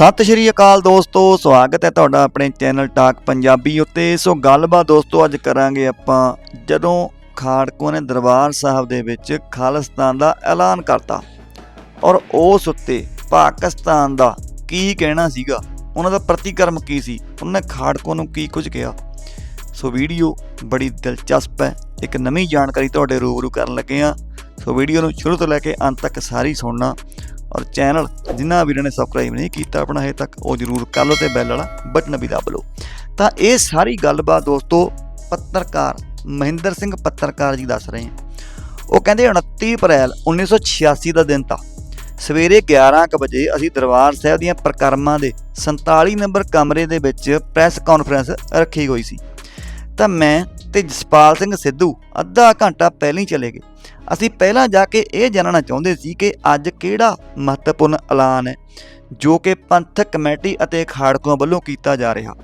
ਸਤਿ ਸ਼੍ਰੀ ਅਕਾਲ ਦੋਸਤੋ, ਸਵਾਗਤ ਹੈ ਤੁਹਾਡਾ ਆਪਣੇ ਚੈਨਲ ਟਾਕ ਪੰਜਾਬੀ ਉੱਤੇ। ਸੋ ਗੱਲਬਾਤ ਦੋਸਤੋ, ਅੱਜ ਕਰਾਂਗੇ ਆਪਾਂ ਜਦੋਂ ਖਾੜਕੂਆਂ ਨੇ ਦਰਬਾਰ ਸਾਹਿਬ ਦੇ ਵਿੱਚ ਖਾਲਿਸਤਾਨ ਦਾ ਐਲਾਨ ਕਰਤਾ ਔਰ ਉਸ ਉੱਤੇ ਪਾਕਿਸਤਾਨ ਦਾ ਕੀ ਕਹਿਣਾ ਸੀਗਾ, ਉਹਨਾਂ ਦਾ ਪ੍ਰਤੀਕਰਮ ਕੀ ਸੀ, ਉਹਨਾਂ ਨੇ ਖਾੜਕੂਆਂ ਨੂੰ ਕੀ ਕੁਝ ਕਿਹਾ? ਸੋ ਵੀਡੀਓ ਬੜੀ ਦਿਲਚਸਪ ਹੈ, ਇੱਕ ਨਵੀਂ ਜਾਣਕਾਰੀ ਤੁਹਾਡੇ ਰੂਬਰੂ ਕਰਨ ਲੱਗੇ ਆ ਸੋ ਵੀਡੀਓ ਨੂੰ ਸ਼ੁਰੂ ਤੋਂ ਲੈ ਕੇ ਅੰਤ ਤੱਕ ਸਾਰੀ ਸੁਣਨਾ। ਔਰ ਚੈਨਲ ਜਿਨ੍ਹਾਂ ਵੀਰਾਂ ਨੇ ਸਬਸਕ੍ਰਾਈਬ ਨਹੀਂ ਕੀਤਾ ਆਪਣਾ ਹਜੇ ਤੱਕ, ਉਹ ਜਰੂਰ ਕਰ ਲਓ ਤੇ ਬੈਲ ਵਾਲਾ ਬਟਨ ਵੀ ਦਬ ਲਓ। ਤਾਂ ਇਹ ਸਾਰੀ ਗੱਲਬਾਤ ਦੋਸਤੋ ਪੱਤਰਕਾਰ ਮਹਿੰਦਰ ਸਿੰਘ ਪੱਤਰਕਾਰ ਜੀ ਦੱਸ ਰਹੇ ਹਨ। ਉਹ ਕਹਿੰਦੇ 29 ਅਪ੍ਰੈਲ 1986 ਦਾ ਦਿਨ ਤਾਂ ਸਵੇਰੇ 11:00 ਵਜੇ ਅਸੀਂ ਦਰਬਾਰ ਸਾਹਿਬ ਦੀਆਂ ਪ੍ਰਕਰਮਾਂ ਦੇ 47 ਨੰਬਰ ਕਮਰੇ ਦੇ ਵਿੱਚ ਪ੍ਰੈਸ ਕਾਨਫਰੰਸ ਰੱਖੀ ਹੋਈ ਸੀ। ਤਾਂ ਮੈਂ ਤੇ ਜਸਪਾਲ ਸਿੰਘ ਸਿੱਧੂ ਅੱਧਾ ਘੰਟਾ ਪਹਿਲਾਂ ਹੀ ਚਲੇ ਗਏ। ਅਸੀਂ ਪਹਿਲਾਂ ਜਾ ਕੇ ਇਹ ਜਾਣਨਾ ਚਾਹੁੰਦੇ ਸੀ ਕਿ ਅੱਜ ਕਿਹੜਾ ਮਹੱਤਵਪੂਰਨ ਐਲਾਨ ਹੈ, ਜੋ ਕਿ ਪੰਥਕ ਕਮੇਟੀ ਅਤੇ ਖਾੜਕੂਆਂ ਵੱਲੋਂ ਕੀਤਾ ਜਾ ਰਿਹਾ।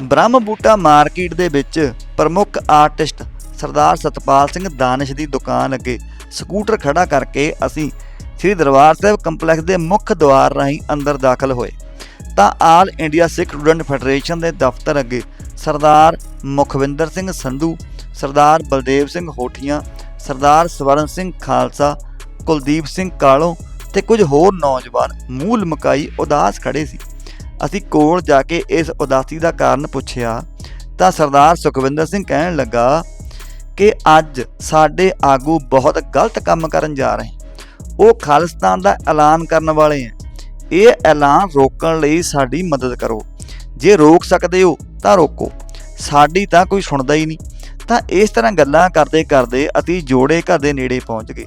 ਬ੍ਰਹਮ ਬੂਟਾ ਮਾਰਕੀਟ ਦੇ ਵਿੱਚ ਪ੍ਰਮੁੱਖ ਆਰਟਿਸਟ ਸਰਦਾਰ ਸਤਪਾਲ ਸਿੰਘ ਦਾਨਿਸ਼ ਦੀ ਦੁਕਾਨ ਅੱਗੇ ਸਕੂਟਰ ਖੜਾ ਕਰਕੇ ਅਸੀਂ ਸ੍ਰੀ ਦਰਬਾਰ ਸਾਹਿਬ ਕੰਪਲੈਕਸ ਦੇ ਮੁੱਖ ਦੁਆਰ ਰਾਹੀਂ ਅੰਦਰ ਦਾਖਲ ਹੋਏ। ਤਾਂ all India Sikh student federation ਦੇ ਦਫ਼ਤਰ ਅੱਗੇ ਸਰਦਾਰ ਮੁਖਵਿੰਦਰ ਸਿੰਘ ਸੰਧੂ, ਸਰਦਾਰ ਬਲਦੇਵ ਸਿੰਘ ਹੋਠੀਆਂ, ਸਰਦਾਰ ਸਵਰਨ ਸਿੰਘ ਖਾਲਸਾ, ਕੁਲਦੀਪ ਸਿੰਘ ਕਾਲੋ ਤੇ ਕੁਝ ਹੋਰ ਨੌਜਵਾਨ ਮੂਲ ਮਕਾਈ ਉਦਾਸ ਖੜੇ ਸੀ। ਅਸੀਂ ਕੋਲ ਜਾ ਕੇ ਇਸ ਉਦਾਸੀ ਦਾ ਕਾਰਨ ਪੁੱਛਿਆ ਤਾਂ ਸਰਦਾਰ ਸੁਖਵਿੰਦਰ ਸਿੰਘ ਕਹਿਣ ਲੱਗਾ ਕਿ ਅੱਜ ਸਾਡੇ ਆਗੂ ਬਹੁਤ ਗਲਤ ਕੰਮ ਕਰਨ ਜਾ ਰਹੇ। ਉਹ ਖਾਲਿਸਤਾਨ ਦਾ ਐਲਾਨ ਕਰਨ ਵਾਲੇ ਹੈ। ਇਹ ਐਲਾਨ ਰੋਕਣ ਲਈ ਸਾਡੀ ਮਦਦ ਕਰੋ। ਜੇ ਰੋਕ ਸਕਦੇ ਹੋ ਤਾਂ ਰੋਕੋ। ਸਾਡੀ ਤਾਂ ਕੋਈ ਸੁਣਦਾ ਹੀ ਨਹੀਂ। ਤਾਂ ਇਸ ਤਰ੍ਹਾਂ ਗੱਲਾਂ ਕਰਦੇ ਕਰਦੇ ਅਤੀ ਜੋੜੇ ਘਰ ਦੇ ਨੇੜੇ ਪਹੁੰਚ ਗਏ।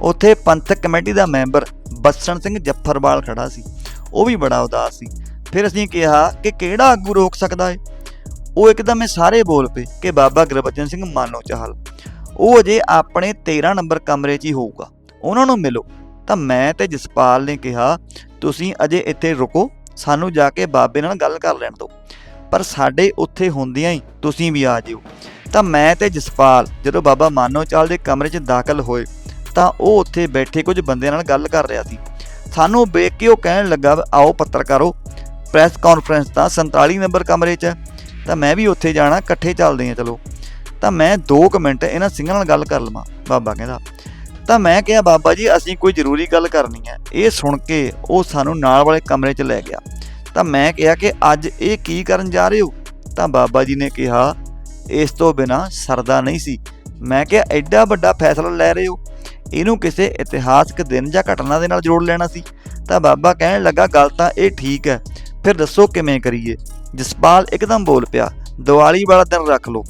ਉੱਥੇ ਪੰਥਕ ਕਮੇਟੀ ਦਾ ਮੈਂਬਰ ਬਸਣ ਸਿੰਘ ਜੱਫਰਵਾਲ ਖੜਾ ਸੀ। ਉਹ ਵੀ ਬੜਾ ਉਦਾਸ ਸੀ। ਫਿਰ ਅਸੀਂ ਕਿਹਾ ਕਿ ਕਿਹੜਾ ਆਗੂ ਰੋਕ ਸਕਦਾ ਹੈ ਉਹ ਇੱਕਦਮ ਇਹ ਸਾਰੇ ਬੋਲ ਪਏ ਕਿ ਬਾਬਾ ਗੁਰਬਚਨ ਸਿੰਘ ਮਾਨੋ ਚਾਹਲ। ਉਹ ਅਜੇ ਆਪਣੇ 13 ਨੰਬਰ ਕਮਰੇ 'ਚ ਹੀ ਹੋਊਗਾ। ਉਹਨਾਂ ਨੂੰ ਮਿਲੋ। ਤਾਂ ਮੈਂ ਤੇ ਜਸਪਾਲ ਨੇ ਕਿਹਾ ਤੁਸੀਂ ਅਜੇ ਇੱਥੇ ਰੁਕੋ, ਸਾਨੂੰ ਜਾ ਕੇ ਬਾਬੇ ਨਾਲ ਗੱਲ ਕਰ ਲੈਣ ਦਿਓ। ਪਰ ਸਾਡੇ ਉੱਥੇ ਹੁੰਦਿਆਂ ਹੀ ਤੁਸੀਂ ਵੀ ਆ ਜਿਓ। ਤਾਂ ਮੈਂ ਤੇ ਜਸਪਾਲ ਜਦੋਂ ਬਾਬਾ ਮਾਨੋ ਚਾਲ ਦੇ ਕਮਰੇ 'ਚ ਦਾਖਲ ਹੋਏ, ਤਾਂ ਉਹ ਉੱਥੇ ਬੈਠੇ ਕੁਝ ਬੰਦਿਆਂ ਨਾਲ ਗੱਲ ਕਰ ਰਿਹਾ ਸੀ। ਸਾਨੂੰ ਵੇਖ ਕੇ ਉਹ ਕਹਿਣ ਲੱਗਾ, ਆਓ ਪੱਤਰਕਾਰੋ, ਪ੍ਰੈਸ ਕਾਨਫਰੰਸ ਤਾਂ 47 ਨੰਬਰ ਕਮਰੇ 'ਚ ਤਾਂ ਮੈਂ ਵੀ ਉੱਥੇ ਜਾਣਾ, ਇਕੱਠੇ ਚੱਲਦੇ ਹਾਂ, ਚਲੋ। ਤਾਂ ਮੈਂ 2 ਮਿੰਟ ਇਹਨਾਂ ਸਿੰਘਾਂ ਨਾਲ ਗੱਲ ਕਰ ਲਵਾਂ, ਬਾਬਾ ਕਹਿੰਦਾ ਤਾਂ ਮੈਂ ਕਿਹਾ, ਬਾਬਾ ਜੀ, ਅਸੀਂ ਕੋਈ ਜ਼ਰੂਰੀ ਗੱਲ ਕਰਨੀ ਹੈ। ਇਹ ਸੁਣ ਕੇ ਉਹ ਸਾਨੂੰ ਨਾਲ ਵਾਲੇ ਕਮਰੇ 'ਚ ਲੈ ਗਿਆ। ਤਾਂ ਮੈਂ ਕਿਹਾ ਕਿ ਅੱਜ ਇਹ ਕੀ ਕਰਨ ਜਾ ਰਹੇ ਹੋ? ਤਾਂ ਬਾਬਾ ਜੀ ਨੇ ਕਿਹਾ, ਇਸ ਤੋਂ ਬਿਨਾ ਸਰਦਾ ਨਹੀਂ ਸੀ। ਮੈਂ ਕਿਹਾ, ਐਡਾ ਵੱਡਾ ਫੈਸਲਾ ਲੈ ਰਹੇ ਹੋ? ਇਹਨੂੰ ਕਿਸੇ ਇਤਿਹਾਸਕ ਦਿਨ ਜਾਂ ਘਟਨਾ ਦੇ ਨਾਲ ਜੋੜ ਲੈਣਾ ਸੀ? ਤਾਂ ਬਾਬਾ ਕਹਿਣ ਲੱਗਾ, ਗੱਲ ਤਾਂ ਇਹ ਠੀਕ ਹੈ। ਫਿਰ ਦੱਸੋ ਕਿਵੇਂ ਕਰੀਏ? ਜਸਪਾਲ ਇੱਕਦਮ ਬੋਲ ਪਿਆ, ਦੀਵਾਲੀ ਵਾਲਾ ਦਿਨ ਰੱਖ ਲਓ।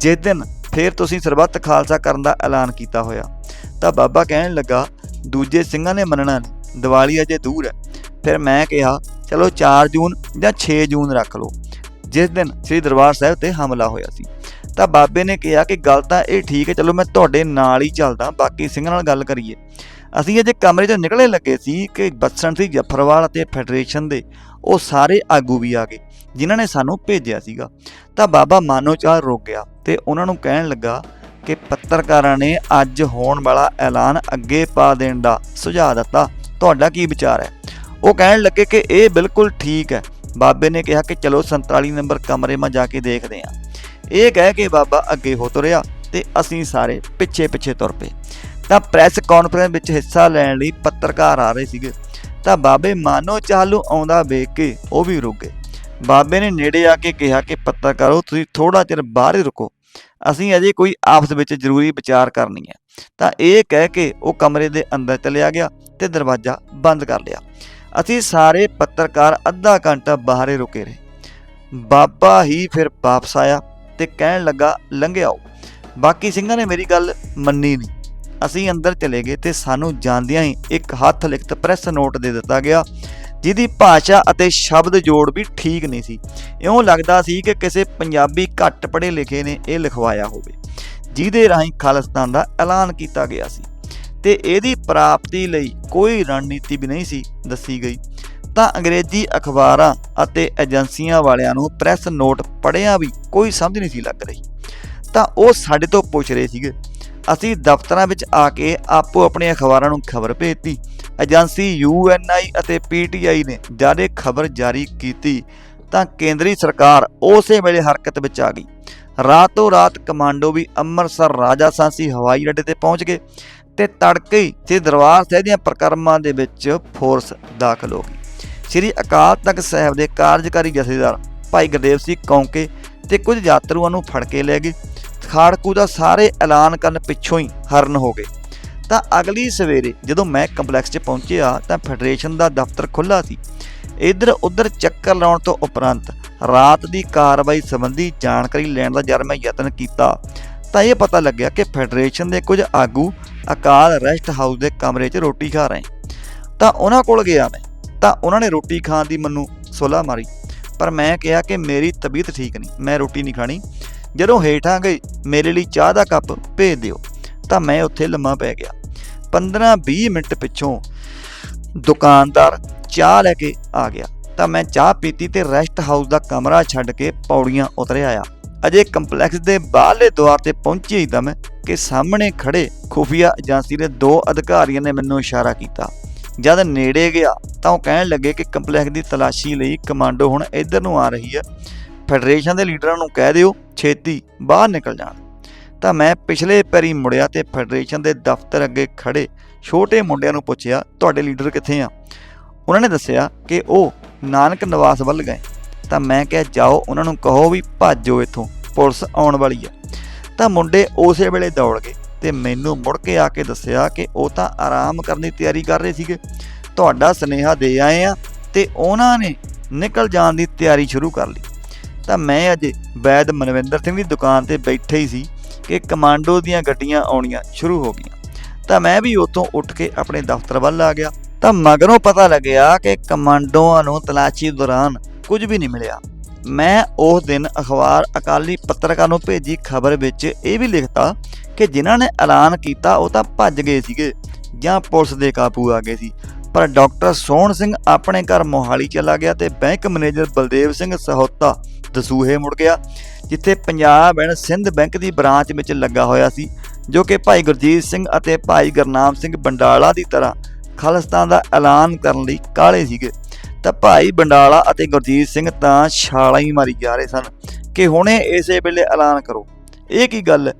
ਜਿਸ ਦਿਨ ਫਿਰ ਤੁਸੀਂ ਸਰਬੱਤ ਖਾਲਸਾ ਕਰਨ ਦਾ ਐਲਾਨ ਕੀਤਾ ਹੋਇਆ। ਤਾਂ ਬਾਬਾ ਕਹਿਣ ਲੱਗਾ, ਦੂਜੇ ਸਿੰਘਾਂ ਨੇ ਮੰਨਣਾ ਨਹੀਂ ਦੀਵਾਲੀ ਅਜੇ ਦੂਰ ਹੈ। ਫਿਰ ਮੈਂ ਕਿਹਾ, ਚਲੋ 4 ਜੂਨ ਜਾਂ 6 ਜੂਨ ਰੱਖ ਲਓ। ਜਿਸ ਦਿਨ ਸ੍ਰੀ ਦਰਬਾਰ ਸਾਹਿਬ ਤੇ ਹਮਲਾ ਹੋਇਆ ਸੀ। ਤਾਂ ਬਾਬੇ ਨੇ ਕਿਹਾ ਕਿ ਗੱਲ ਤਾਂ ਇਹ ਠੀਕ ਹੈ, ਚਲੋ ਮੈਂ ਤੁਹਾਡੇ ਨਾਲ ਹੀ ਚੱਲਦਾ, ਬਾਕੀ ਸਿੰਘਾਂ ਨਾਲ ਗੱਲ ਕਰੀਏ। ਅਸੀਂ ਅਜੇ ਕਮਰੇ 'ਚੋਂ ਨਿਕਲੇ ਲੱਗੇ ਸੀ ਕਿ ਬਸਣ ਸਿੰਘ ਜਫਰਵਾਲ ਅਤੇ ਫੈਡਰੇਸ਼ਨ ਦੇ, ਉਹ ਸਾਰੇ ਆਗੂ ਵੀ ਆ ਗਏ, ਜਿਨ੍ਹਾਂ ਨੇ ਸਾਨੂੰ ਭੇਜਿਆ ਸੀਗਾ। ਤਾਂ ਬਾਬਾ ਮਾਨੋਚਾਰ ਰੁਕ ਗਿਆ ਤੇ ਉਹਨਾਂ ਨੂੰ ਕਹਿਣ ਲੱਗਾ ਕਿ ਪੱਤਰਕਾਰਾਂ ਨੇ ਅੱਜ ਹੋਣ ਵਾਲਾ ਐਲਾਨ ਅੱਗੇ ਪਾ ਦੇਣ ਦਾ ਸੁਝਾਅ ਦਿੱਤਾ। ਤੁਹਾਡਾ ਕੀ ਵਿਚਾਰ ਹੈ? ਉਹ ਕਹਿਣ ਲੱਗੇ ਕਿ ਇਹ ਬਿਲਕੁਲ ਠੀਕ ਹੈ। ਬਾਬੇ ਨੇ ਕਿਹਾ ਕਿ ਚਲੋ 47 ਨੰਬਰ ਕਮਰੇ 'ਮਾ ਜਾ ਕੇ ਦੇਖਦੇ ਹਾਂ। ਇਹ ਕਹਿ ਕੇ ਬਾਬਾ ਅੱਗੇ ਹੋ ਤੁਰਿਆ ਤੇ ਅਸੀਂ ਸਾਰੇ ਪਿੱਛੇ ਪਿੱਛੇ ਤੁਰ ਪਏ। ਤਾਂ ਪ੍ਰੈਸ ਕਾਨਫਰੰਸ ਵਿੱਚ ਹਿੱਸਾ ਲੈਣ ਲਈ ਪੱਤਰਕਾਰ ਆ ਰਹੇ ਸੀਗੇ। ਤਾਂ ਬਾਬੇ ਮਾਨੋ ਚਾਲੂ ਆਉਂਦਾ ਵੇਖ ਕੇ ਉਹ ਵੀ ਰੁਕ ਗਏ। ਬਾਬੇ ਨੇ ਨੇੜੇ ਆ ਕੇ ਕਿਹਾ ਕਿ ਪੱਤਰਕਾਰੋ, ਤੁਸੀਂ ਥੋੜਾ ਚਿਰ ਬਾਹਰ ਹੀ ਰੁਕੋ। ਅਸੀਂ ਅਜੇ ਕੋਈ ਆਪਸ ਵਿੱਚ ਜ਼ਰੂਰੀ ਵਿਚਾਰ ਕਰਨੀ ਹੈ। ਤਾਂ ਇਹ ਕਹਿ ਕੇ ਉਹ ਕਮਰੇ ਦੇ ਅੰਦਰ ਚਲਿਆ ਗਿਆ ਤੇ ਦਰਵਾਜ਼ਾ ਬੰਦ ਕਰ ਲਿਆ। ਅਸੀਂ ਸਾਰੇ ਪੱਤਰਕਾਰ ਅੱਧਾ ਘੰਟਾ ਬਾਹਰ ਰੁਕੇ ਰਹੇ। ਬਾਬਾ ਹੀ ਫਿਰ ਵਾਪਸ ਆਇਆ ਤੇ ਕਹਿਣ ਲੱਗਾ ਲੰਘਿਆਓ ਬਾਕੀ ਸਿੰਘਾਂ ਨੇ ਮੇਰੀ ਗੱਲ ਮੰਨੀ ਨਹੀਂ। ਅਸੀਂ ਅੰਦਰ ਚਲੇ ਗਏ ਤੇ ਸਾਨੂੰ ਜਾਂਦਿਆਂ ਹੀ ਇੱਕ ਹੱਥ ਲਿਖਤ ਪ੍ਰੈਸ ਨੋਟ ਦੇ ਦਿੱਤਾ ਗਿਆ ਜਿਹਦੀ ਭਾਸ਼ਾ ਅਤੇ ਸ਼ਬਦ ਜੋੜ ਵੀ ਠੀਕ ਨਹੀਂ ਸੀ। ਇਉਂ ਲੱਗਦਾ ਸੀ ਕਿ ਕਿਸੇ ਪੰਜਾਬੀ ਘੱਟ ਪੜ੍ਹੇ ਲਿਖੇ ਨੇ ਇਹ ਲਿਖਵਾਇਆ ਹੋਵੇ, ਜਿਹਦੇ ਰਾਹੀਂ ਖਾਲਿਸਤਾਨ ਦਾ ਐਲਾਨ ਕੀਤਾ ਗਿਆ ਸੀ। ਤੇ ਇਹਦੀ ਪ੍ਰਾਪਤੀ ਲਈ ਕੋਈ ਰਣਨੀਤੀ ਵੀ ਨਹੀਂ ਸੀ ਦੱਸੀ ਗਈ। ਤਾਂ ਅੰਗਰੇਜ਼ੀ ਅਖਬਾਰਾਂ ਅਤੇ ਏਜੰਸੀਆਂ ਵਾਲਿਆਂ ਨੂੰ ਪ੍ਰੈਸ ਨੋਟ ਪੜ੍ਹਿਆ ਵੀ ਕੋਈ ਸਮਝ ਨਹੀਂ ਸੀ ਲੱਗ ਰਹੀ। ਤਾਂ ਉਹ ਸਾਡੇ ਤੋਂ ਪੁੱਛ ਰਹੇ ਸੀਗੇ, ਅਸੀਂ ਦਫ਼ਤਰਾਂ ਵਿੱਚ ਆ ਕੇ ਆਪੋ ਆਪਣੇ ਅਖਬਾਰਾਂ ਨੂੰ ਖਬਰ ਭੇਜਤੀ ਏਜੰਸੀ ਯੂਐਨਆਈ ਅਤੇ ਪੀਟੀਆਈ ਨੇ ਜਾਰੇ ਖਬਰ ਜਾਰੀ ਕੀਤੀ ਤਾਂ ਕੇਂਦਰੀ ਸਰਕਾਰ ਉਸੇ ਵੇਲੇ ਹਰਕਤ ਵਿੱਚ ਆ ਗਈ। ਰਾਤੋਂ ਰਾਤ ਕਮਾਂਡੋ ਵੀ ਅੰਮ੍ਰਿਤਸਰ ਰਾਜਾ ਸਾਂਸੀ ਹਵਾਈ ਅੱਡੇ ਤੇ ਪਹੁੰਚ ਗਏ ਤੇ ਤੜਕੇ ਹੀ ਸ੍ਰੀ ਦਰਬਾਰ ਸਾਹਿਬ ਦੀਆਂ ਪ੍ਰਕਰਮਾਂ ਦੇ ਵਿੱਚ ਫੋਰਸ ਦਾਖਲ ਹੋ ਗਈ। ਸ੍ਰੀ ਅਕਾਲ ਤਖਤ ਸਾਹਿਬ ਦੇ ਕਾਰਜਕਾਰੀ ਜਥੇਦਾਰ ਭਾਈ ਗੁਰਦੇਵ ਸਿੰਘ ਕੌਂਕੇ ਤੇ ਕੁਝ ਯਾਤਰੂਆਂ ਨੂੰ ਫੜ ਕੇ ਲੈ ਗਏ। ਖਾੜਕੂ ਦਾ ਸਾਰੇ ਐਲਾਨ ਕਰਨ ਪਿੱਛੋਂ ਹੀ ਹਰਨ ਹੋ ਗਏ। ਤਾਂ ਅਗਲੀ ਸਵੇਰੇ ਜਦੋਂ ਮੈਂ ਕੰਪਲੈਕਸ 'ਚ ਪਹੁੰਚਿਆ ਤਾਂ ਫੈਡਰੇਸ਼ਨ ਦਾ ਦਫ਼ਤਰ ਖੁੱਲ੍ਹਾ ਸੀ। ਇੱਧਰ ਉੱਧਰ ਚੱਕਰ ਲਾਉਣ ਤੋਂ ਉਪਰੰਤ ਰਾਤ ਦੀ ਕਾਰਵਾਈ ਸੰਬੰਧੀ ਜਾਣਕਾਰੀ ਲੈਣ ਦਾ ਜਦ ਮੈਂ ਯਤਨ ਕੀਤਾ ਤਾਂ ਇਹ ਪਤਾ ਲੱਗਿਆ ਕਿ ਫੈਡਰੇਸ਼ਨ ਦੇ ਕੁਝ ਆਗੂ ਅਕਾਲ ਰੈਸਟ ਹਾਊਸ ਦੇ ਕਮਰੇ 'ਚ ਰੋਟੀ ਖਾ ਰਹੇ ਤਾਂ ਉਹਨਾਂ ਕੋਲ ਗਿਆ ਮੈਂ। ਤਾਂ ਉਹਨਾਂ ਨੇ ਰੋਟੀ ਖਾਣ ਦੀ ਮੈਨੂੰ ਸੁਲਾ ਮਾਰੀ। ਪਰ ਮੈਂ ਕਿਹਾ ਕਿ ਮੇਰੀ ਤਬੀਅਤ ਠੀਕ ਨਹੀਂ, ਮੈਂ ਰੋਟੀ ਨਹੀਂ ਖਾਣੀ। ਜਦੋਂ ਹੇਠਾਂ ਗਏ, ਮੇਰੇ ਲਈ ਚਾਹ ਦਾ ਕੱਪ ਭੇਜ ਦਿਓ। ਤਾਂ ਮੈਂ ਉੱਥੇ ਲੰਮਾ ਪੈ ਗਿਆ। 15-20 ਮਿੰਟ ਪਿੱਛੋਂ ਦੁਕਾਨਦਾਰ ਚਾਹ ਲੈ ਕੇ ਆ ਗਿਆ। ਤਾਂ ਮੈਂ ਚਾਹ ਪੀਤੀ ਤੇ ਰੈਸਟ ਹਾਊਸ ਦਾ ਕਮਰਾ ਛੱਡ ਕੇ ਪੌੜੀਆਂ ਉਤਰ ਆਇਆ। ਅਜੇ ਕੰਪਲੈਕਸ ਦੇ ਬਾਹਰਲੇ ਦੁਆਰ ਤੇ ਪਹੁੰਚੇ ਹੀ ਤਾਂ ਮੈਂ ਕਿ ਸਾਹਮਣੇ ਖੜੇ ਖੁਫੀਆ ਏਜੰਸੀ ਦੇ ਦੋ ਅਧਿਕਾਰੀਆਂ ਨੇ ਮੈਨੂੰ ਇਸ਼ਾਰਾ ਕੀਤਾ। ਜਦ ਨੇੜੇ ਗਿਆ ਤਾਂ ਉਹ ਕਹਿਣ ਲੱਗੇ ਕਿ ਕੰਪਲੈਕਸ ਦੀ ਤਲਾਸ਼ੀ ਲਈ ਕਮਾਂਡੋ ਹੁਣ ਇੱਧਰ ਨੂੰ ਆ ਰਹੀ ਹੈ। ਫੈਡਰੇਸ਼ਨ ਦੇ ਲੀਡਰਾਂ ਨੂੰ ਕਹਿ ਦਿਓ ਛੇਤੀ ਬਾਹਰ ਨਿਕਲ ਜਾਣ। ਤਾਂ ਮੈਂ ਪਿਛਲੇ ਪੈਰੀ ਮੁੜਿਆ ਤੇ ਫੈਡਰੇਸ਼ਨ ਦੇ ਦਫ਼ਤਰ ਅੱਗੇ ਖੜੇ ਛੋਟੇ ਮੁੰਡਿਆਂ ਨੂੰ ਪੁੱਛਿਆ, ਤੁਹਾਡੇ ਲੀਡਰ ਕਿੱਥੇ ਆ? ਉਹਨਾਂ ਨੇ ਦੱਸਿਆ ਕਿ ਉਹ ਨਾਨਕ ਨਿਵਾਸ ਵੱਲ ਗਏ। ਤਾਂ ਮੈਂ ਕਿਹਾ, ਜਾਓ, ਉਹਨਾਂ ਨੂੰ ਕਹੋ ਵੀ ਭੱਜੋ ਇੱਥੋਂ, ਪੁਲਿਸ ਆਉਣ ਵਾਲੀ ਆ। ਤਾਂ ਮੁੰਡੇ ਉਸੇ ਵੇਲੇ ਦੌੜ ਗਏ ਤੇ ਮੈਨੂੰ ਮੁੜ ਕੇ ਆ ਕੇ ਦੱਸਿਆ ਕਿ ਉਹ ਤਾਂ ਆਰਾਮ ਕਰਨ ਦੀ ਤਿਆਰੀ ਕਰ ਰਹੇ ਸੀਗੇ। ਤੁਹਾਡਾ ਸਨੇਹਾ ਦੇ ਆਏ ਆ ਤੇ ਉਹਨਾਂ ਨੇ ਨਿਕਲ ਜਾਣ ਦੀ ਤਿਆਰੀ ਸ਼ੁਰੂ ਕਰ ਲਈ। ਤਾਂ ਮੈਂ ਅੱਜ ਵੈਦ ਮਨਵਿੰਦਰ ਸਿੰਘ ਦੀ ਦੁਕਾਨ ਤੇ ਬੈਠੇ ਹੀ ਸੀ ਕਿ ਕਮਾਂਡੋ ਦੀਆਂ ਗੱਡੀਆਂ ਆਉਣੀਆਂ ਸ਼ੁਰੂ ਹੋ ਗਈਆਂ। ਤਾਂ ਮੈਂ ਵੀ ਉੱਥੋਂ ਉੱਠ ਕੇ ਆਪਣੇ ਦਫ਼ਤਰ ਵੱਲ ਆ ਗਿਆ। ਤਾਂ ਮਗਰੋਂ ਪਤਾ ਲੱਗਿਆ ਕਿ ਕਮਾਂਡੋਆਂ ਨੂੰ ਤਲਾਸ਼ੀ ਦੌਰਾਨ ਕੁਝ ਵੀ ਨਹੀਂ ਮਿਲਿਆ। ਮੈਂ ਉਸ ਦਿਨ ਅਖਬਾਰ ਅਕਾਲੀ ਪੱਤਰਕਾਰ ਨੂੰ ਭੇਜੀ ਖਬਰ ਵਿੱਚ ਇਹ ਵੀ ਲਿਖਤਾ ਕਿ ਜਿਨ੍ਹਾਂ ਨੇ ਐਲਾਨ ਕੀਤਾ ਉਹ ਤਾਂ ਭੱਜ ਗਏ ਸੀਗੇ ਜਾਂ ਪੁਲਿਸ ਦੇ ਕਾਬੂ ਆ ਗਏ ਸੀ। ਪਰ ਡਾਕਟਰ ਸੋਹਣ ਸਿੰਘ ਆਪਣੇ ਘਰ ਮੋਹਾਲੀ ਚਲਾ ਗਿਆ ਤੇ ਬੈਂਕ ਮੈਨੇਜਰ ਬਲਦੇਵ ਸਿੰਘ ਸਹੋਤਾ ਦਸੂਹੇ ਮੁੜ ਗਿਆ, ਜਿੱਥੇ ਪੰਜਾਬ ਐਂਡ ਸਿੰਧ ਬੈਂਕ ਦੀ ਬ੍ਰਾਂਚ ਵਿੱਚ ਲੱਗਾ ਹੋਇਆ ਸੀ, ਜੋ ਕਿ ਭਾਈ ਗੁਰਜੀਤ ਸਿੰਘ ਅਤੇ ਭਾਈ ਗੁਰਨਾਮ ਸਿੰਘ ਬੰਡਾਲਾ ਦੀ ਤਰ੍ਹਾਂ ਖਾਲਿਸਤਾਨ ਦਾ ਐਲਾਨ ਕਰਨ ਲਈ ਕਾਲੇ ਸੀਗੇ। ਤਾਂ ਭਾਈ ਬੰਡਾਲਾ ਅਤੇ ਗੁਰਜੀਤ ਸਿੰਘ ਤਾਂ ਛਾਲਾਂ ਹੀ ਮਾਰੀ ਜਾ ਰਹੇ ਸਨ ਕਿ ਹੁਣੇ ਇਸੇ ਵੇਲੇ ਐਲਾਨ ਕਰੋ। ਇਹ ਕੀ ਗੱਲ?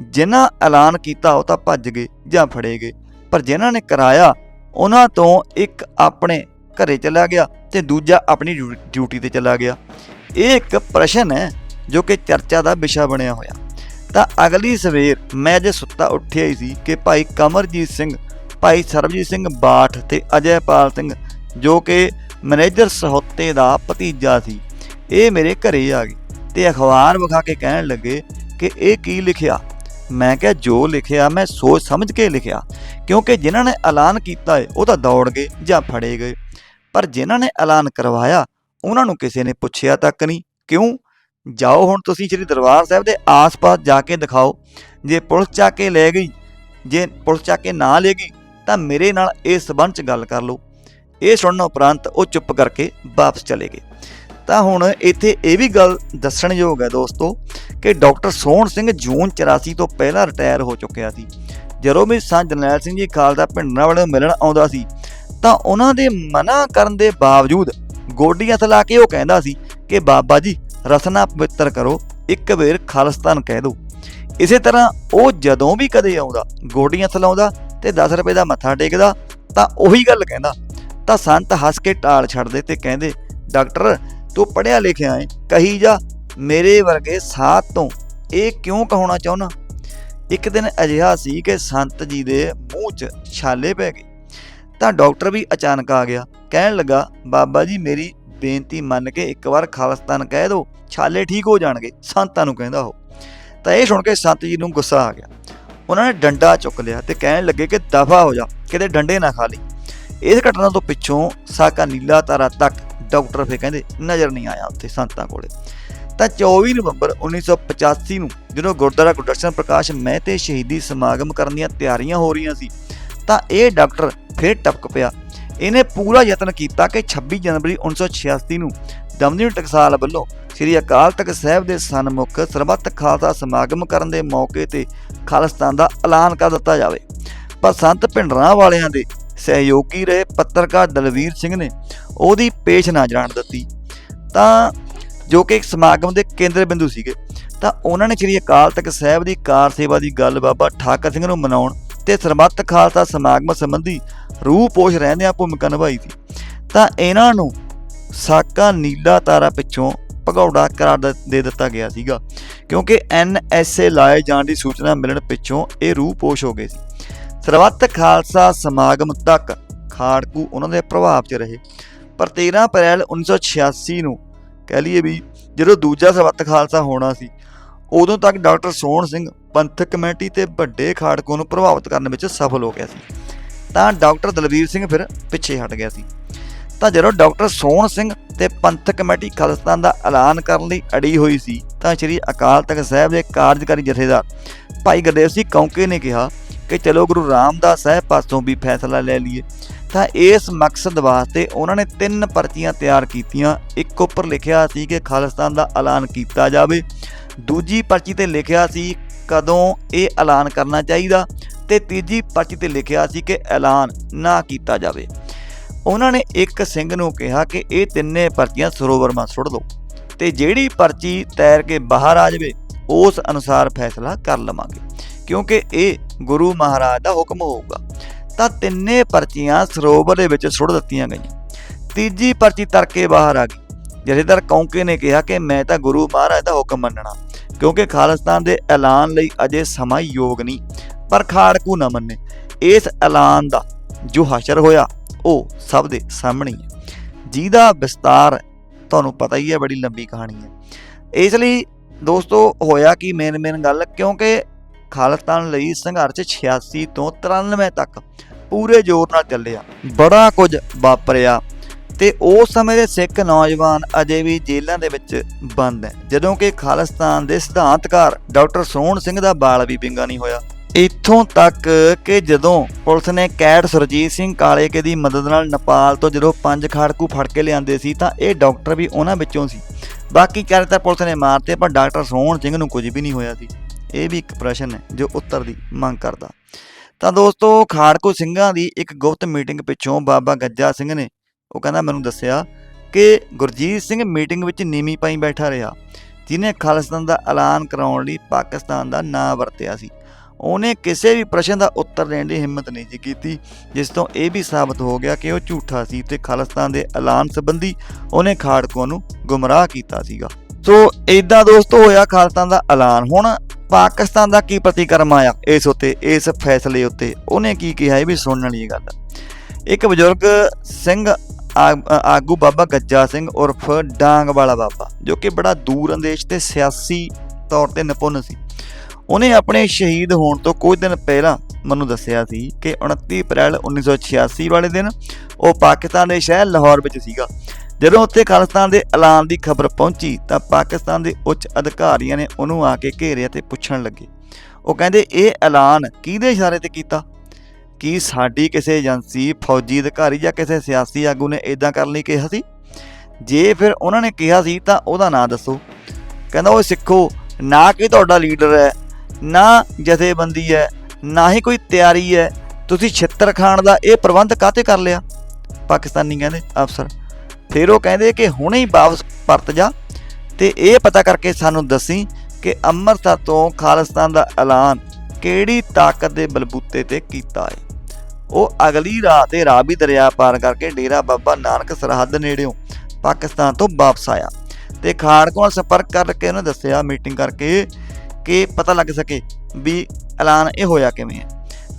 ਜਿਨ੍ਹਾਂ ਐਲਾਨ ਕੀਤਾ ਉਹ ਤਾਂ ਭੱਜ ਗਏ ਜਾਂ ਫੜੇ ਗਏ, ਪਰ ਜਿਨ੍ਹਾਂ ਨੇ ਕਰਾਇਆ, ਉਹਨਾਂ ਤੋਂ ਇੱਕ ਆਪਣੇ ਘਰੇ ਚਲਾ ਗਿਆ ਤੇ ਦੂਜਾ ਆਪਣੀ ਡਿਊ- ਡਿਊਟੀ ਤੇ ਚਲਾ ਗਿਆ। ਇਹ ਇੱਕ ਪ੍ਰਸ਼ਨ ਹੈ ਜੋ ਕਿ ਚਰਚਾ ਦਾ ਵਿਸ਼ਾ ਬਣਿਆ ਹੋਇਆ। ਤਾਂ ਅਗਲੀ ਸਵੇਰ ਮੈਂ ਜੇ ਸੁੱਤਾ ਉੱਠਿਆ ਹੀ ਸੀ ਕਿ ਭਾਈ ਕਮਰਜੀਤ ਸਿੰਘ, ਭਾਈ ਸਰਬਜੀਤ ਸਿੰਘ ਬਾਠ ਤੇ ਅਜੈਪਾਲ ਸਿੰਘ, ਜੋ ਕਿ ਮੈਨੇਜਰ ਸਹੋਤੇ ਦਾ ਭਤੀਜਾ ਸੀ, ਇਹ ਮੇਰੇ ਘਰੇ ਆ ਗਏ ਤੇ ਅਖਬਾਰ ਵਿਖਾ ਕੇ ਕਹਿਣ ਲੱਗੇ ਕਿ ਇਹ ਕੀ ਲਿਖਿਆ? ਮੈਂ ਕਿਹਾ, ਜੋ ਲਿਖਿਆ ਮੈਂ ਸੋਚ ਸਮਝ ਕੇ ਲਿਖਿਆ, ਕਿਉਂਕਿ ਜਿਨ੍ਹਾਂ ਨੇ ਐਲਾਨ ਕੀਤਾ ਹੈ ਉਹ ਤਾਂ ਦੌੜ ਗਏ ਜਾਂ ਫੜੇ ਗਏ। ਪਰ ਜਿਨ੍ਹਾਂ ਨੇ ਐਲਾਨ ਕਰਵਾਇਆ ਉਹਨਾਂ ਨੂੰ ਕਿਸੇ ਨੇ ਪੁੱਛਿਆ ਤੱਕ ਨਹੀਂ। ਕਿਉਂ? ਜਾਓ ਹੁਣ ਤੁਸੀਂ ਸ੍ਰੀ ਦਰਬਾਰ ਸਾਹਿਬ ਦੇ ਆਸ-ਪਾਸ ਜਾ ਕੇ ਦਿਖਾਓ। ਜੇ ਪੁਲਿਸ ਚੱਕ ਕੇ ਲੈ ਗਈ, ਜੇ ਪੁਲਿਸ ਚੱਕ ਕੇ ਨਾ ਲੈ ਗਈ, ਤਾਂ ਮੇਰੇ ਨਾਲ ਇਸ ਸਬੰਧ 'ਚ ਗੱਲ ਕਰ ਲਓ। ਇਹ ਸੁਣਨ ਉਪਰੰਤ ਉਹ ਚੁੱਪ ਕਰਕੇ ਵਾਪਸ ਚਲੇ ਗਏ। ਤਾਂ ਹੁਣ ਇੱਥੇ ਇਹ ਵੀ ਗੱਲ ਦੱਸਣਯੋਗ ਹੈ ਦੋਸਤੋ ਕਿ ਡਾਕਟਰ ਸੋਹਣ ਸਿੰਘ ਜੂਨ 84 ਤੋਂ ਪਹਿਲਾਂ ਰਿਟਾਇਰ ਹੋ ਚੁੱਕਿਆ ਸੀ। ਜਦੋਂ ਵੀ ਸੰਤ ਜਰਨੈਲ ਸਿੰਘ ਜੀ ਖਾਲਸਾ ਪਿੰਡਾਂ ਵਾਲੇ ਮਿਲਣ ਆਉਂਦਾ ਸੀ, ਤਾਂ ਉਹਨਾਂ ਦੇ ਮਨਾ ਕਰਨ ਦੇ ਬਾਵਜੂਦ ਗੋਡੀਆਂ ਥਲਾ ਕੇ ਉਹ ਕਹਿੰਦਾ ਸੀ ਕਿ ਬਾਬਾ ਜੀ, ਰਸਨਾ ਪਵਿੱਤਰ ਕਰੋ, ਇੱਕ ਵੇਰ ਖਾਲਸਤਾਨ ਕਹਿ ਦਿਓ। ਇਸੇ ਤਰ੍ਹਾਂ ਉਹ ਜਦੋਂ ਵੀ ਕਦੇ ਆਉਂਦਾ ਗੋਡੀਆਂ ਥਲਾਉਂਦਾ ਤੇ 10 ਰੁਪਏ ਦਾ ਮੱਥਾ ਟੇਕਦਾ, ਤਾਂ ਉਹੀ ਗੱਲ ਕਹਿੰਦਾ। ਤਾਂ ਸੰਤ ਹੱਸ ਕੇ ਟਾਲ ਛੱਡਦੇ ਤੇ ਕਹਿੰਦੇ, ਡਾਕਟਰ, ਤੂੰ ਪੜਿਆ ਲਿਖਿਆ ਏ ਕਹੀ ਜਾ, ਮੇਰੇ ਵਰਗੇ ਸਾਥ ਤੋਂ ਇਹ ਕਿਉਂ ਕਹਾਉਣਾ ਚਾਹੁੰਨਾ ਇੱਕ ਦਿਨ ਅਜਿਹਾ ਸੀ ਕਿ ਸੰਤ ਜੀ ਦੇ ਮੂੰਹ 'ਚ ਛਾਲੇ ਪੈ ਗਏ। ਤਾਂ ਡਾਕਟਰ ਵੀ ਅਚਾਨਕ ਆ ਗਿਆ। ਕਹਿਣ ਲੱਗਾ, ਬਾਬਾ ਜੀ, ਮੇਰੀ ਬੇਨਤੀ ਮੰਨ ਕੇ ਇੱਕ ਵਾਰ ਖਾਲਸਤਾਨ ਕਹਿ ਦਿਓ ਛਾਲੇ ਠੀਕ ਹੋ ਜਾਣਗੇ। ਸੰਤਾਂ ਨੂੰ ਕਹਿੰਦਾ ਉਹ। ਤਾਂ ਇਹ ਸੁਣ ਕੇ ਸੰਤ ਜੀ ਨੂੰ ਗੁੱਸਾ ਆ ਗਿਆ। ਉਹਨਾਂ ਨੇ ਡੰਡਾ ਚੁੱਕ ਲਿਆ ਤੇ ਕਹਿਣ ਲੱਗੇ ਕਿ ਦਫਾ ਹੋ ਜਾ, ਕਿਤੇ ਡੰਡੇ ਨਾ ਖਾ ਲਈ। ਇਸ ਘਟਨਾ ਤੋਂ ਪਿੱਛੋਂ ਸਾਕਾ ਨੀਲਾ ਤਾਰਾ ਤੱਕ ਡਾਕਟਰ ਫੇ ਕਹਿੰਦੇ, ਨਜ਼ਰ ਨਹੀਂ ਆਇਆ ਉੱਥੇ ਸੰਤਾਂ ਕੋਲੇ। ਤਾਂ 24 ਨਵੰਬਰ 1985 ਨੂੰ ਜਦੋਂ ਗੁਰਦੁਆਰਾ ਗੁਰਦਰਸ਼ਨ ਪ੍ਰਕਾਸ਼ ਮਹਿ ਤੇ ਸ਼ਹੀਦੀ ਸਮਾਗਮ ਕਰਨ ਦੀਆਂ ਤਿਆਰੀਆਂ ਹੋ ਰਹੀਆਂ ਸੀ ਤਾਂ ਇਹ ਡਾਕਟਰ ਫਿਰ ਟਪਕ ਪਿਆ। ਇਹਨੇ ਪੂਰਾ ਯਤਨ ਕੀਤਾ ਕਿ 26 ਜਨਵਰੀ 1986 ਨੂੰ ਦਮਦਮੀ ਟਕਸਾਲ ਵੱਲੋਂ ਸ੍ਰੀ ਅਕਾਲ ਤਖਤ ਸਾਹਿਬ ਦੇ ਸਨਮੁਖ ਸਰਬੱਤ ਖਾਲਸਾ ਸਮਾਗਮ ਕਰਨ ਦੇ ਮੌਕੇ ਤੇ ਖਾਲਿਸਤਾਨ ਦਾ ਐਲਾਨ ਕਰ ਦਿੱਤਾ ਜਾਵੇ। ਪਰ ਸੰਤ ਭਿੰਡਰਾਂ ਵਾਲਿਆਂ ਦੇ ਸਹਿਯੋਗੀ ਰਹੇ ਪੱਤਰਕਾਰ ਦਲਵੀਰ ਸਿੰਘ ਨੇ ਉਹਦੀ ਪੇਸ਼ ਨਾ ਜਾਣ ਦਿੱਤੀ। ਤਾਂ ਜੋ ਕਿ ਇੱਕ ਸਮਾਗਮ ਦੇ ਕੇਂਦਰ ਬਿੰਦੂ ਸੀਗੇ। ਤਾਂ ਉਹਨਾਂ ਨੇ ਸ੍ਰੀ ਅਕਾਲ ਤਖਤ ਸਾਹਿਬ ਦੀ ਕਾਰ ਸੇਵਾ ਦੀ ਗੱਲ ਬਾਬਾ ਠਾਕਰ ਸਿੰਘ ਨੂੰ ਮਨਾਉਣ ਤੇ ਸਰਬੱਤ ਖਾਲਸਾ ਸਮਾਗਮ ਸੰਬੰਧੀ ਰੂਹ ਪੋਸ਼ ਰਹਿੰਦਿਆਂ ਭੂਮਿਕਾ ਨਿਭਾਈ ਸੀ। ਤਾਂ ਇਹਨਾਂ ਨੂੰ ਸਾਕਾ ਨੀਲਾ ਤਾਰਾ ਪਿੱਛੋਂ ਭਗੌੜਾ ਕਰਾਰ ਦ- ਦੇ ਦਿੱਤਾ ਗਿਆ ਸੀਗਾ। ਕਿਉਂਕਿ ਐਨਐਸਏ ਲਾਏ ਜਾਣ ਦੀ ਸੂਚਨਾ ਮਿਲਣ ਪਿੱਛੋਂ ਇਹ ਰੂਹ ਪੋਸ਼ ਹੋ ਗਏ ਸੀ। ਸਰਬੱਤ ਖਾਲਸਾ ਸਮਾਗਮ ਤੱਕ ਖਾੜਕੂ ਉਹਨਾਂ ਦੇ ਪ੍ਰਭਾਵ 'ਚ ਰਹੇ। ਪਰ 13 ਅਪ੍ਰੈਲ 1986 ਨੂੰ ਕਹਿ ਲਈਏ ਵੀ ਜਦੋਂ ਦੂਜਾ ਸਰਬੱਤ ਖਾਲਸਾ ਹੋਣਾ ਸੀ ਉਦੋਂ ਤੱਕ ਡਾਕਟਰ ਸੋਹਣ ਸਿੰਘ ਪੰਥਕ ਕਮੇਟੀ ਤੇ ਵੱਡੇ ਖਾੜਕੂ ਨੂੰ ਪ੍ਰਭਾਵਿਤ ਕਰਨ ਵਿੱਚ ਸਫਲ ਹੋ ਗਿਆ ਸੀ। ਤਾਂ ਡਾਕਟਰ ਦਲਬੀਰ ਸਿੰਘ ਫਿਰ ਪਿੱਛੇ ਹਟ ਗਿਆ ਸੀ। ਤਾਂ ਜਦੋਂ ਡਾਕਟਰ ਸੋਹਣ ਸਿੰਘ ਤੇ ਪੰਥਕ ਕਮੇਟੀ ਖਾਲਿਸਤਾਨ ਦਾ ਐਲਾਨ ਕਰਨ ਲਈ ਅੜੀ ਹੋਈ ਸੀ, ਤਾਂ ਸ੍ਰੀ ਅਕਾਲ ਤਖਤ ਸਾਹਿਬ ਦੇ ਕਾਰਜਕਾਰੀ ਜਥੇਦਾਰ ਭਾਈ ਗੁਰਦੇਵ ਸਿੰਘ ਕੌਂਕੇ ਨੇ ਕਿਹਾ ਕਿ ਚਲੋ ਗੁਰੂ ਰਾਮਦਾਸ ਸਾਹਿਬ ਪਾਸੋਂ ਵੀ ਫੈਸਲਾ ਲੈ ਲਈਏ। ਤਾਂ ਇਸ ਮਕਸਦ ਵਾਸਤੇ ਉਹਨਾਂ ਨੇ ਤਿੰਨ ਪਰਚੀਆਂ ਤਿਆਰ ਕੀਤੀਆਂ। ਇੱਕ ਉੱਪਰ ਲਿਖਿਆ ਸੀ ਕਿ ਖਾਲਿਸਤਾਨ ਦਾ ਐਲਾਨ ਕੀਤਾ ਜਾਵੇ ਦੂਜੀ ਪਰਚੀ ਤੇ ਲਿਖਿਆ ਸੀ ਕਦੋਂ ਇਹ ਐਲਾਨ ਕਰਨਾ ਚਾਹੀਦਾ ਤੇ ਤੀਜੀ ਪਰਚੀ ਤੇ ਲਿਖਿਆ ਸੀ ਕਿ ਐਲਾਨ ਨਾ ਕੀਤਾ ਜਾਵੇ। ਉਹਨਾਂ ਨੇ ਇੱਕ ਸਿੰਘ ਨੂੰ ਕਿਹਾ ਕਿ ਇਹ ਤਿੰਨੇ ਪਰਚੀਆਂ ਸਰੋਵਰ ਮਾ ਸੁੱਟ ਦਿਓ ਤੇ ਜਿਹੜੀ ਪਰਚੀ ਤੈਰ ਕੇ ਬਾਹਰ ਆ ਜਾਵੇ, ਉਸ ਅਨੁਸਾਰ ਫੈਸਲਾ ਕਰ ਲਵਾਂਗੇ, ਕਿਉਂਕਿ ਇਹ ਗੁਰੂ ਮਹਾਰਾਜ ਦਾ ਹੁਕਮ ਹੋਊਗਾ। ਤਾਂ ਤਿੰਨੇ ਪਰਚੀਆਂ ਸਰੋਵਰ ਦੇ ਵਿੱਚ ਸੁੱਟ ਦਿੱਤੀਆਂ ਗਈਆਂ। ਤੀਜੀ ਪਰਚੀ ਤਰਕੇ ਬਾਹਰ ਆ ਗਈ। ਜਥੇਦਾਰ ਕੌਂਕੇ ਨੇ ਕਿਹਾ ਕਿ ਮੈਂ ਤਾਂ ਗੁਰੂ ਮਹਾਰਾਜ ਦਾ ਹੁਕਮ ਮੰਨਣਾ, ਕਿਉਂਕਿ ਖਾਲਿਸਤਾਨ ਦੇ ਐਲਾਨ ਲਈ ਅਜੇ ਸਮਾਂ ਯੋਗ ਨਹੀਂ, ਪਰ ਖਾੜਕੂ ਨਾ ਮੰਨੇ। ਇਸ ਐਲਾਨ ਦਾ ਜੋ ਹਸ਼ਰ ਹੋਇਆ, ਉਹ ਸਭ ਦੇ ਸਾਹਮਣੇ ਹੈ ਜਿਹਦਾ ਵਿਸਤਾਰ ਤੁਹਾਨੂੰ ਪਤਾ ਹੀ ਹੈ, ਬੜੀ ਲੰਬੀ ਕਹਾਣੀ ਹੈ। ਇਸ ਲਈ ਦੋਸਤੋ, ਹੋਇਆ ਕਿ ਮੇਨ ਮੇਨ ਗੱਲ, ਕਿਉਂਕਿ ਖਾਲਿਸਤਾਨ ਲਈ ਸੰਘਰਸ਼ 86 ਤੋਂ 93 ਤੱਕ ਪੂਰੇ ਜ਼ੋਰ ਨਾਲ ਚੱਲਿਆ। ਬੜਾ ਕੁਝ ਵਾਪਰਿਆ। ਤੇ ਉਸ ਸਮੇਂ ਦੇ ਸਿੱਖ ਨੌਜਵਾਨ ਅਜੇ ਵੀ ਜੇਲ੍ਹਾਂ ਦੇ ਵਿੱਚ ਬੰਦ ਹੈ। ਜਦੋਂ ਕਿ ਖਾਲਿਸਤਾਨ ਦੇ ਸਿਧਾਂਤਕਾਰ ਡਾਕਟਰ ਸੋਹਣ ਸਿੰਘ ਦਾ ਬਾਲ ਵੀ ਪਿੰਗਾ ਨਹੀਂ ਹੋਇਆ। ਇੱਥੋਂ ਤੱਕ ਕਿ ਜਦੋਂ ਪੁਲਿਸ ਨੇ ਕੈਟ ਸੁਰਜੀਤ ਸਿੰਘ ਕਾਲੇਕੇ ਦੀ ਮਦਦ ਨਾਲ ਨੇਪਾਲ ਤੋਂ ਜਦੋਂ ਪੰਜ ਖਾੜਕੂ ਫੜ ਕੇ ਲਿਆਂਦੇ ਸੀ ਤਾਂ ਇਹ ਡਾਕਟਰ ਵੀ ਉਹਨਾਂ ਵਿੱਚੋਂ ਸੀ। ਬਾਕੀ ਚਾਰੇ ਤਾਂ ਪੁਲਿਸ ਨੇ ਮਾਰਤੇ, ਪਰ ਡਾਕਟਰ ਸੋਹਣ ਸਿੰਘ ਨੂੰ ਕੁਝ ਵੀ ਨਹੀਂ ਹੋਇਆ ਸੀ। ਇਹ ਵੀ ਇੱਕ ਪ੍ਰਸ਼ਨ ਹੈ ਜੋ ਉੱਤਰ ਦੀ ਮੰਗ ਕਰਦਾ। ਤਾਂ ਦੋਸਤੋ, ਖਾੜਕੂ ਸਿੰਘਾਂ ਦੀ ਇੱਕ ਗੁਪਤ ਮੀਟਿੰਗ ਪਿੱਛੋਂ ਬਾਬਾ ਗੱਜਾ ਸਿੰਘ ਨੇ ਉਹ ਕਹਿੰਦਾ, ਮੈਨੂੰ ਦੱਸਿਆ ਕਿ ਗੁਰਜੀਤ ਸਿੰਘ ਮੀਟਿੰਗ ਵਿੱਚ ਨੀਮੀ ਪਾਈ ਬੈਠਾ ਰਿਹਾ ਜਿਨੇ ਖਾਲਿਸਤਾਨ ਦਾ ਐਲਾਨ ਕਰਾਉਣ ਲਈ ਪਾਕਿਸਤਾਨ ਦਾ ਨਾਂ ਵਰਤਿਆ ਸੀ। ਉਹਨੇ ਕਿਸੇ ਵੀ ਪ੍ਰਸ਼ਨ ਦਾ ਉੱਤਰ ਦੇਣ ਦੀ ਹਿੰਮਤ ਨਹੀਂ ਜੀ ਕੀਤੀ, ਜਿਸ ਤੋਂ ਇਹ ਵੀ ਸਾਬਤ ਹੋ ਗਿਆ ਕਿ ਉਹ ਝੂਠਾ ਸੀ ਤੇ ਖਾਲਿਸਤਾਨ ਦੇ ਐਲਾਨ ਸੰਬੰਧੀ ਉਹਨੇ ਖਾੜਕੂਆਂ ਨੂੰ ਗੁੰਮਰਾਹ ਕੀਤਾ ਸੀਗਾ। ਸੋ ਇਦਾਂ ਦੋਸਤੋ ਹੋਇਆ ਖਾਲਿਸਤਾਨ ਦਾ ਐਲਾਨ। ਹੁਣ ਪਾਕਿਸਤਾਨ ਦਾ ਕੀ ਪ੍ਰਤੀਕਰਮ ਆਇਆ ਇਸ ਉੱਤੇ, ਇਸ ਫੈਸਲੇ ਉੱਤੇ? ਉਹਨੇ ਕੀ ਕਿਹਾ ਇਹ ਵੀ ਸੁਣਨ ਵਾਲੀ ਗੱਲ ਇੱਕ ਬਜ਼ੁਰਗ ਸਿੰਘ ਆਗੂ ਬਾਬਾ ਗੱਜਾ ਸਿੰਘ ਉਰਫ ਡਾਂਗ ਵਾਲਾ ਬਾਬਾ, ਜੋ ਕਿ ਬੜਾ ਦੂਰ ਅੰਦੇਸ਼ ਤੇ ਸਿਆਸੀ ਤੌਰ ਤੇ ਨਿਪੁੰਨ ਸੀ। ਉਹਨੇ ਆਪਣੇ ਸ਼ਹੀਦ ਹੋਣ ਤੋਂ ਕੁਝ ਦਿਨ ਪਹਿਲਾਂ ਮੈਨੂੰ ਦੱਸਿਆ ਸੀ ਕਿ 29 ਅਪ੍ਰੈਲ 1986 ਵਾਲੇ ਦਿਨ ਉਹ ਪਾਕਿਸਤਾਨ ਦੇ ਸ਼ਹਿਰ ਲਾਹੌਰ ਵਿੱਚ ਸੀਗਾ। ਜਦੋਂ ਉੱਥੇ ਖਾਲਿਸਤਾਨ ਦੇ ਐਲਾਨ ਦੀ ਖਬਰ ਪਹੁੰਚੀ ਤਾਂ ਪਾਕਿਸਤਾਨ ਦੇ ਉੱਚ ਅਧਿਕਾਰੀਆਂ ਨੇ ਉਹਨੂੰ ਆ ਕੇ ਘੇਰਿਆ ਤੇ ਪੁੱਛਣ ਲੱਗੇ। ਉਹ ਕਹਿੰਦੇ, ਇਹ ਐਲਾਨ ਕਿਹਦੇ ਇਸ਼ਾਰੇ ਤੇ ਕੀਤਾ? ਕੀ ਸਾਡੀ ਕਿਸੇ ਏਜੰਸੀ, ਫੌਜੀ ਅਧਿਕਾਰੀ ਜਾਂ ਕਿਸੇ ਸਿਆਸੀ ਆਗੂ ਨੇ ਇਦਾਂ ਕਰਨ ਲਈ ਕਿਹਾ ਸੀ? ਜੇ ਫਿਰ ਉਹਨਾਂ ਨੇ ਕਿਹਾ ਸੀ ਤਾਂ ਉਹਦਾ ਨਾਂ ਦੱਸੋ। ਕਹਿੰਦਾ ਉਹ ਸਿੱਖੋ, ਨਾ ਕਿ ਤੁਹਾਡਾ ਲੀਡਰ ਹੈ, ਨਾ ਜਥੇਬੰਦੀ ਹੈ, ਨਾ ਹੀ ਕੋਈ ਤਿਆਰੀ ਹੈ। ਤੁਸੀਂ ਛਿੱਤਰ ਖਾਣ ਦਾ ਇਹ ਪ੍ਰਬੰਧ ਕਾਤੇ ਕਰ ਲਿਆ? ਪਾਕਿਸਤਾਨੀ ਕਹਿੰਦੇ, ਅਫਸਰ, ਫਿਰ ਉਹ ਕਹਿੰਦੇ ਕਿ ਹੁਣੇ ਹੀ ਵਾਪਸ ਪਰਤ ਜਾ ਤੇ ਇਹ ਪਤਾ ਕਰਕੇ ਸਾਨੂੰ ਦੱਸੀ ਕਿ ਅੰਮ੍ਰਿਤਸਰ ਤੋਂ ਖਾਲਿਸਤਾਨ ਦਾ ਐਲਾਨ ਕਿਹੜੀ ਤਾਕਤ ਦੇ ਬਲਬੂਤੇ ਤੇ ਕੀਤਾ ਹੈ? ਉਹ ਅਗਲੀ ਰਾਤ ਇਹ ਰਾਵੀ ਦਰਿਆ ਪਾਰ ਕਰਕੇ ਡੇਰਾ ਬਾਬਾ ਨਾਨਕ ਸਰਹੱਦ ਨੇੜਿਓਂ ਪਾਕਿਸਤਾਨ ਤੋਂ ਵਾਪਸ ਆਇਆ ਤੇ ਖਾੜਕੂ ਸੰਪਰਕ ਕਰਕੇ ਉਹਨੇ ਦੱਸਿਆ, ਮੀਟਿੰਗ ਕਰਕੇ ਕਿ ਪਤਾ ਲੱਗ ਸਕੇ ਵੀ ਐਲਾਨ ਇਹ ਹੋਇਆ ਕਿਵੇਂ ਹੈ।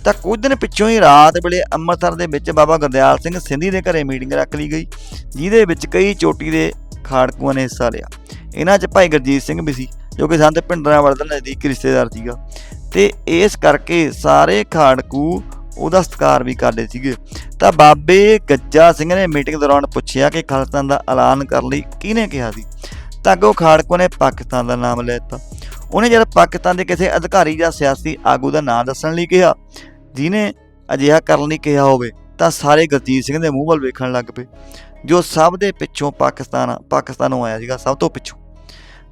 ਤਾਂ ਕੁਝ ਦਿਨ ਪਿੱਛੋਂ ਹੀ ਰਾਤ ਵੇਲੇ ਅੰਮ੍ਰਿਤਸਰ ਦੇ ਵਿੱਚ ਬਾਬਾ ਗੁਰਦਿਆਲ ਸਿੰਘ ਸਿੰਧੀ ਦੇ ਘਰੇ ਮੀਟਿੰਗ ਰੱਖ ਲਈ ਗਈ, ਜਿਹਦੇ ਵਿੱਚ ਕਈ ਚੋਟੀ ਦੇ ਖਾੜਕੂਆਂ ਨੇ ਹਿੱਸਾ ਲਿਆ। ਇਹਨਾਂ 'ਚ ਭਾਈ ਗੁਰਜੀਤ ਸਿੰਘ ਵੀ ਸੀ, ਜੋ ਕਿ ਸੰਤ ਪਿੰਡਰਾਂ ਵਾਲੇ ਦਾ ਨਜ਼ਦੀਕੀ ਰਿਸ਼ਤੇਦਾਰ ਸੀਗਾ। ਤੇ ਇਸ ਕਰਕੇ ਸਾਰੇ ਖਾੜਕੂ ਉਹਦਾ ਸਤਿਕਾਰ ਵੀ ਕਰਦੇ ਸੀਗੇ। ਤਾਂ ਬਾਬੇ ਗੱਜਾ ਸਿੰਘ ਨੇ ਮੀਟਿੰਗ ਦੌਰਾਨ ਪੁੱਛਿਆ ਕਿ ਖਾਲਿਸਤਾਨ ਦਾ ਐਲਾਨ ਕਰਨ ਲਈ ਕਿਹਨੇ ਕਿਹਾ ਸੀ? ਤਾਂ ਅੱਗੋਂ ਖਾੜਕੂ ਨੇ ਪਾਕਿਸਤਾਨ ਦਾ ਨਾਮ ਲੈ ਦਿੱਤਾ। ਉਹਨੇ ਜਦ ਪਾਕਿਸਤਾਨ ਦੇ ਕਿਸੇ ਅਧਿਕਾਰੀ ਜਾਂ ਸਿਆਸੀ ਆਗੂ ਦਾ ਨਾਮ ਦੱਸਣ ਲਈ ਕਿਹਾ ਜਿਨੇ ਅਜਿਹਾ ਕਰਨ ਲਈ ਕਿਹਾ ਹੋਵੇ, ਤਾਂ ਸਾਰੇ ਗੁਰਜੀਤ ਸਿੰਘ ਦੇ ਮੂੰਹ ਵੱਲ ਵੇਖਣ ਲੱਗ ਪਏ, ਜੋ ਸਭ ਦੇ ਪਿੱਛੋਂ ਪਾਕਿਸਤਾਨ ਪਾਕਿਸਤਾਨੋਂ ਆਇਆ ਸੀਗਾ, ਸਭ ਤੋਂ ਪਿੱਛੋਂ।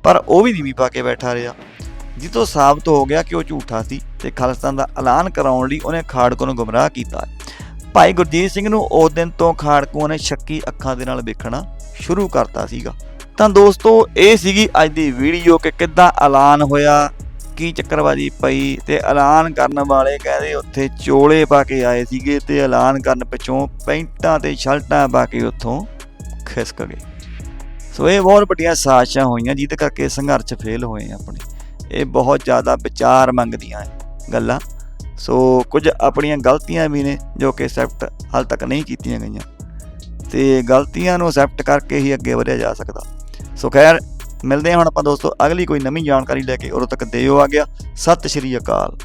ਪਰ ਉਹ ਵੀ ਨੀਵੀਂ ਪਾ ਕੇ ਬੈਠਾ ਰਿਹਾ। ਜਿੱਤੋਂ ਸਾਬਤ ਹੋ ਗਿਆ ਕਿ ਉਹ ਝੂਠਾ ਸੀ ਤੇ ਖਾਲਿਸਤਾਨ ਦਾ ਐਲਾਨ ਕਰਾਉਣ ਲਈ ਉਹਨੇ ਖਾੜਕੂ ਨੂੰ ਗੁੰਮਰਾਹ ਕੀਤਾ ਭਾਈ ਗੁਰਜੀਤ ਸਿੰਘ ਨੂੰ ਉਸ ਦਿਨ ਤੋਂ ਖਾੜਕੂਆਂ ਨੇ ਸ਼ੱਕੀ ਅੱਖਾਂ ਦੇ ਨਾਲ ਵੇਖਣਾ ਸ਼ੁਰੂ ਕਰਤਾ ਸੀਗਾ ਤਾਂ ਦੋਸਤੋ ਇਹ ਸੀਗੀ ਅੱਜ ਦੀ ਵੀਡੀਓ ਕਿ ਕਿੱਦਾਂ ਐਲਾਨ ਹੋਇਆ ਕੀ ਚੱਕਰਬਾਜੀ ਪਈ ਤੇ ਐਲਾਨ ਕਰਨ ਵਾਲੇ ਕਹਿੰਦੇ ਉੱਥੇ ਚੋਲੇ ਪਾ ਕੇ ਆਏ ਸੀਗੇ ਤੇ ਐਲਾਨ ਕਰਨ ਪਿੱਛੋਂ ਪੈਂਟਾਂ ਤੇ ਸ਼ਰਟਾਂ ਪਾ ਕੇ ਉੱਥੋਂ ਖਿਸਕ ਗਏ ਸੋ ਇਹ ਬਹੁਤ ਵੱਡੀਆਂ ਸਾਜ਼ਿਸ਼ਾਂ ਹੋਈਆਂ ਜਿਹਦੇ ਕਰਕੇ ਸੰਘਰਸ਼ ਫੇਲ ਹੋਏ ਆਪਣੇ ਇਹ ਬਹੁਤ ਜ਼ਿਆਦਾ ਵਿਚਾਰ ਮੰਗਦੀਆਂ ਗੱਲਾਂ। ਸੋ ਕੁਝ ਆਪਣੀਆਂ ਗਲਤੀਆਂ ਵੀ ਨੇ ਜੋ ਕਿ ਐਕਸੈਪਟ ਹਾਲ ਤੱਕ ਨਹੀਂ ਕੀਤੀਆਂ ਗਈਆਂ। ਤੇ ਗਲਤੀਆਂ ਨੂੰ ਐਕਸੈਪਟ ਕਰਕੇ ਹੀ ਅੱਗੇ ਵਧਿਆ ਜਾ ਸਕਦਾ। ਸੋ ਖੈਰ, ਮਿਲਦੇ ਹਾਂ ਹੁਣ ਆਪਾਂ ਦੋਸਤੋ ਅਗਲੀ ਕੋਈ ਨਵੀਂ ਜਾਣਕਾਰੀ ਲੈ ਕੇ। ਉਦੋਂ ਤੱਕ ਦਿਓ ਆ ਗਿਆ। ਸਤਿ ਸ਼੍ਰੀ ਅਕਾਲ।